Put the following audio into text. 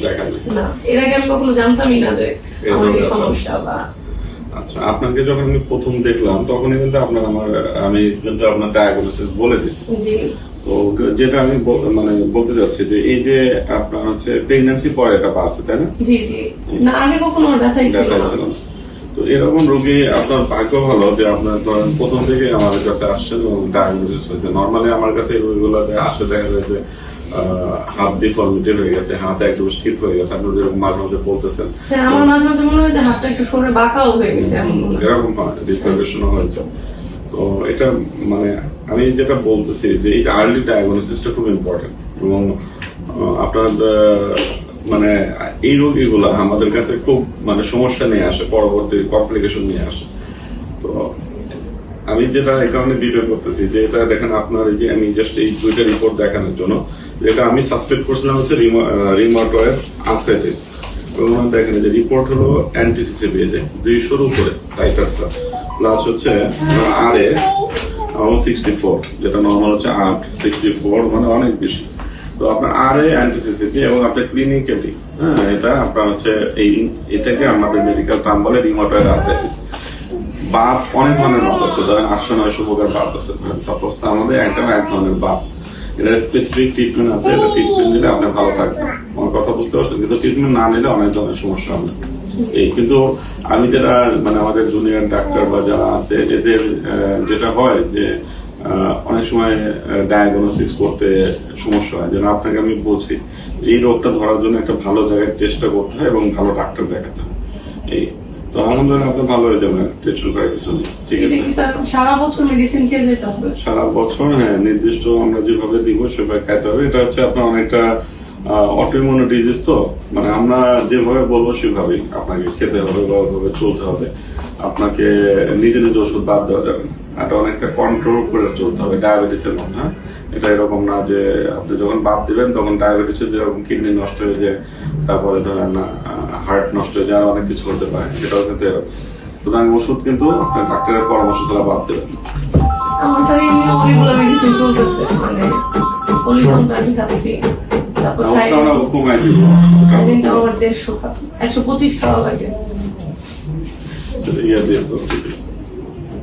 দেখান নাই? না এর আগে আমি কখনো জানতামই না যে আমার এই সমস্যা বা আচ্ছা আপনাকে যখন আমি প্রথম দেখলাম তখনই কিন্তু আপনার আমার আমি কিন্তু আপনার ডায়াগনোসিস বলে দিচ্ছি তো যেটা আমি মানে বলতে চাচ্ছি যে এই যে আপনার হচ্ছে প্রেগন্যান্সি পরে এটা বাড়ছে তাই না? জি জি। না আগে কখনো ব্যথাই ছিল না। তো এরকম রোগী আপনার ভাগ্য ভালো যে আপনার ধরেন প্রথম থেকে আমাদের কাছে আসছেন এবং ডায়াগনোসিস হয়েছে। নর্মালি আমার কাছে এই রোগীগুলোতে আসে দেখা যায় যে হাত ডিফর্মিটি হয়ে গেছে হাত একদম স্টিফ হয়ে গেছে। আপনি যেরকম মাঝে মাঝে বলতেছেন হ্যাঁ আমার মাঝে মাঝে মনে হয় যে হাতটা একটু সরে বাঁকাও হয়ে গেছে এমন এরকম হয় হয়েছে। তো এটা মানে আমি যেটা বলতেছি যে এই আর্লি ডায়াগনোসিসটা খুব ইম্পর্টেন্ট এবং আপনার মানে এই রোগীগুলো আমাদের কাছে খুব মানে সমস্যা নিয়ে আসে পরবর্তী কমপ্লিকেশন নিয়ে আসে। তো আমি যেটা এই কারণে ভিডিও করতেছি যে এটা দেখেন আপনার এই যে আমি জাস্ট এই দুইটা রিপোর্ট দেখানোর জন্য, যেটা আমি সাসপেক্ট করছিলাম হচ্ছে রিমোটয়েড আর্থ্রাইটিস এবং দেখেন যে রিপোর্ট হলো অ্যান্টিসিসি পেয়েছে দুইশোর উপরে টাইটারটা প্লাস হচ্ছে আর এ সিক্সটি ফোর যেটা নর্মাল হচ্ছে আট সিক্সটি ফোর মানে অনেক বেশি। তো আপনার আর এ অ্যান্টিসিসিপি এবং আপনার ক্লিনিক্যালি হ্যাঁ এটা আপনার হচ্ছে এই, এটাকে আমাদের মেডিকেল টার্ম বলে রিমোটয়েড আর্থ্রাইটিস বাপ অনেক ধরনের বাপ আছে। ধরেন আটশো, নয়শো প্রকার বাপ আছে। ধরেন সাপোজ তার মধ্যে একটা এক ধরনের বাপ। এটা স্পেসিফিক ট্রিটমেন্ট আছে, এটা ট্রিটমেন্ট দিলে আপনি ভালো থাকবেন আমার কথা বুঝতে পারছেন? কিন্তু ট্রিটমেন্ট না নিলে অনেক ধরনের সমস্যা হবে। এই, কিন্তু আমি যেটা মানে আমাদের জুনিয়র ডাক্তার বা যারা আছে, এদের যেটা হয় যে অনেক সময় ডায়াগনোসিস করতে সমস্যা হয়। যেন আপনাকে আমি বলছি, এই রোগটা ধরার জন্য একটা ভালো জায়গায় চেষ্টা করতে হয় এবং ভালো ডাক্তার দেখাতে হয়। এই তো আলহামদুলিল্লাহ ভালো হয়ে টেনশন করার কিছু নেই ঠিক আছে? সারা বছর মেডিসিন খেয়ে যেতে হবে? সারা বছর হ্যাঁ নির্দিষ্ট আমরা যেভাবে দিব সেভাবে খাইতে হবে। এটা হচ্ছে আপনার অনেকটা অটোইমিউন ডিজিজ তো। মানে আমরা যেভাবে বলব সেভাবেই আপনাকে খেতে হবে বা ওইভাবে চলতে হবে। আপনাকে নিজে নিজে ওষুধ বাদ দেওয়া যাবে না। এটা অনেকটা কন্ট্রোল করে চলতে হবে ডায়াবেটিসের মধ্যে হ্যাঁ? এটা এরকম না যে আপনি যখন বাদ দিবেন তখন ডায়াবেটিসের যেরকম কিডনি নষ্ট হয়ে যায় তারপরে ধরেন হার্ট নষ্ট হয়ে যায় অনেক কিছু হতে পারে। এটাও কিন্তু এরকম। সুতরাং ওষুধ কিন্তু আপনার ডাক্তারের পরামর্শ ছাড়া বাদ দেবেন আমার স্যার এমনি অনেকগুলো মেডিসিন চলতেছে মানে পলিসনটা আমি খাচ্ছি তারপর ওটা থাইরয়েড আমরা কমাই দিব। আমার দেড়শো একশো পঁচিশ খাওয়া লাগে। ইয়ে দিয়ে